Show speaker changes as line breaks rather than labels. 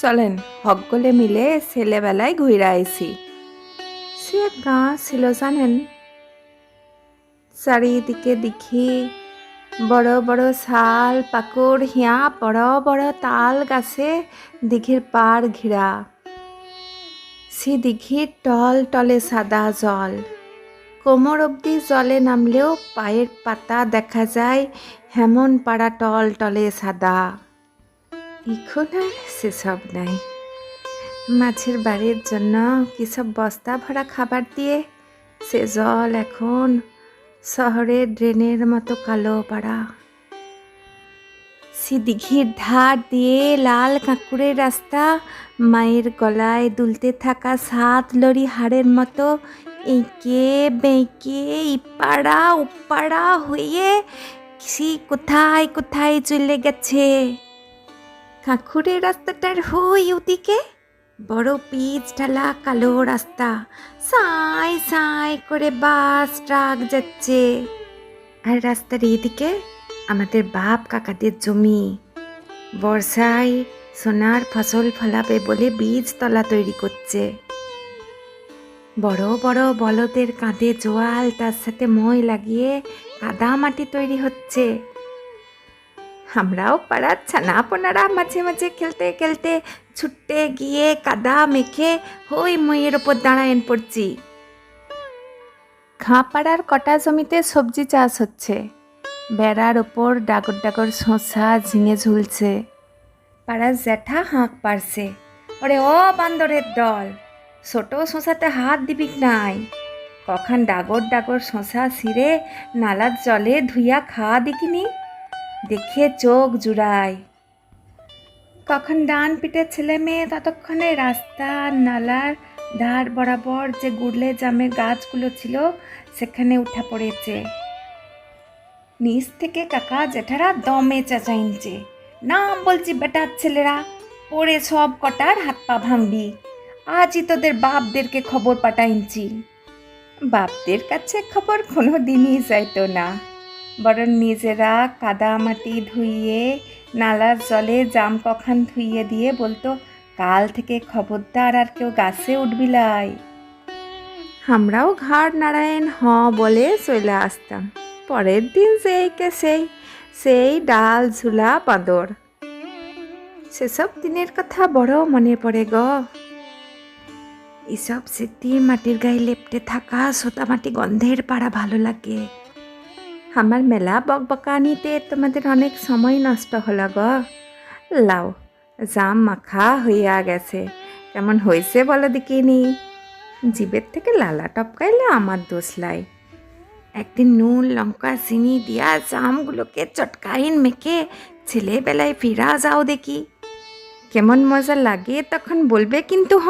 চলেন, সকলে মিলে ছেলেবেলায় ঘুরে আইছি। সে এক গাঁ ছিল জানেন? চারিদিকে দেখি বড় বড় শাল পাকুড় হিয়া, বড় বড় তাল গাছে দিঘির পার ঘেরা সে দিঘির টল টলে সাদা জল। কোমর অবধি জলে নামলেও পায়ের পাতা দেখা যায়, হেমন পাড়া টল টলে সাদা এখন আর সেসব নাই। মাছের বাড়ির জন্য কিসব বস্তা ভরা খাবার দিয়ে? সে জল এখন শহরের ড্রেনের মতো কালো পাড়া। সে দিঘির ধার দিয়ে লাল কাঁকুড়ের রাস্তা, মায়ের গলায় দুলতে থাকা সাত লরি হাড়ের মতো এঁকে বেঁকে ইপাড়া উপাড়া হয়ে সে কোথায় কোথায় চলে গেছে? কাঁকুড়ের রাস্তাটার হই ওদিকে? বড় পিচ ঢালা কালো রাস্তা। সাই সাই করে বাস, ট্রাক যাচ্ছে। আর রাস্তার এদিকে আমাদের বাপ কাকাদের জমি। বর্ষায় সোনার ফসল ফলাবে বলে বীজ তলা তৈরি করছে। বড় বড় বলদের কাঁধে জোয়াল, তার সাথে মই লাগিয়ে কাদা মাটি তৈরি হচ্ছে। আমরাও পাড়ার ছানাপোনারা মাঝে মাঝে খেলতে খেলতে ছুটতে গিয়ে কাদা মেখে হই মইয়ের ওপর দাঁড়ায়েন পড়ছি খাঁপাড়ার কটা জমিতে সবজি চাষ হচ্ছে বেড়ার ওপর ডাগর ডাগর শসা ঝিঙে ঝুলছে পাড়ার জ্যাঠা হাঁক পারছে ওরে ও বান্দরের দল ছোট শশাতে হাত দিবি নাই কখন ডাগর ডাগর শশা ছিঁড়ে নালার জলে ধুইয়া খাওয়া দেখিনি দেখে চোখ জুড়ায়। কখন ডান পিঠে ছেলে মেয়ে, ততক্ষণে রাস্তা, নালার ধার বরাবর যে গুড়লে জামের গাছগুলো ছিল, সেখানে উঠা পড়েছে। নিচ থেকে কাকা জেঠারা দমে চেঁচাইনছে নাম বলছি বেটার ছেলেরা পড়ে সব কটার হাত পা ভাঙবি। আজই তোদের বাপদেরকে খবর পাঠাইনছি বাপদের কাছে খবর কোনো দিনই যাইতো না। বরং নিজেরা কাদা মাটি ধুইয়ে, নালার জলে জাম কখান ধুইয়ে দিয়ে বলতো, কাল থেকে খবরদার আর কেউ গাছে উঠবিলাই আমরাও ঘাট নারায়ণ হ বলে চলে আসতাম। পরের দিন সেই কে সেই সেই ডাল, ঝুলা বাঁদর সেসব দিনের কথা বড় মনে পড়ে গ। এসব স্মৃতি মাটির গায়ে লেপটে থাকা সোতা মাটি গন্ধের পাড়া ভালো লাগে। আমার মেলা বকবকানিতে তোমাদের অনেক সময় নষ্ট হলো গ। লাও, জাম মাখা হইয়া গেছে। কেমন হয়েছে বলো দেখিনি? জিবের থেকে লালা টপকাইলে আমার দোষ লাই। একদিন নুন, লঙ্কা, চিনি দিয়া জামগুলোকে চটকাইন মেখে ছেলেবেলায় ফিরা যাও দেখি। কেমন মজা লাগে তখন বলবে কিন্তু হ।